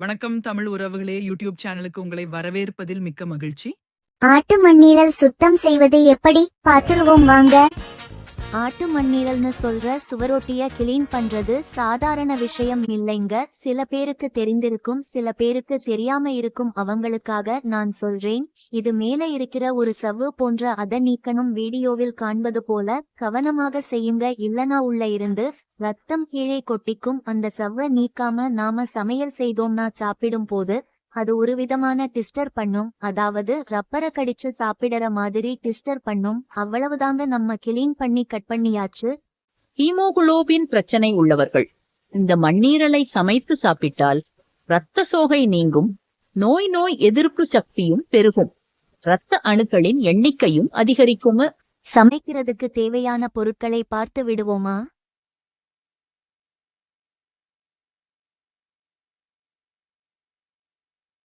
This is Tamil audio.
வணக்கம் தமிழ் உறவுகளே. யூடியூப் சேனலுக்கு உங்களை வரவேற்பதில் மிக்க மகிழ்ச்சி. ஆட்டு மண்ணீரல் சுத்தம் செய்வது எப்படி? பார்த்துருவோம் வாங்க. ஆட்டு மண்ணீரல்னு சொல்ற சுவரொட்டிய கிளீன் பண்றது சாதாரண விஷயம் இல்லைங்க. சில பேருக்கு தெரிந்திருக்கும் சில பேருக்கு தெரியாம இருக்கும் அவங்களுக்காக நான் சொல்றேன். இது மேல இருக்கிற ஒரு சவ்வு போன்ற அத நீக்கணும் வீடியோவில் காண்பது போல கவனமாக செய்யுங்க. இல்லனா உள்ள இருந்து ரத்தம் கீழே கொட்டிக்கும். அந்த சவ்வை நீக்காம நாம சமையல் செய்தோம்னா சாப்பிடும் போது அது ஒரு விதமான டிஸ்டர் பண்ணும். அதாவது ரப்பரை கடிச்சு சாப்பிடற மாதிரி டிஸ்டர் பண்ணும். அவ்வளவுதாங்க நம்ம கிளீன் பண்ணி கட் பண்ணியாச்சு. ஹீமோகுளோபின் பிரச்சனை உள்ளவர்கள். இந்த மண்ணீரலை சமைத்து சாப்பிட்டால் இரத்த சோகை நீங்கும். நோய் நோய் எதிர்ப்பு சக்தியும் பெருகும். இரத்த அணுக்களின் எண்ணிக்கையும் அதிகரிக்கும் சமைக்கிறதுக்கு தேவையான பொருட்களை பார்த்து விடுவோமா?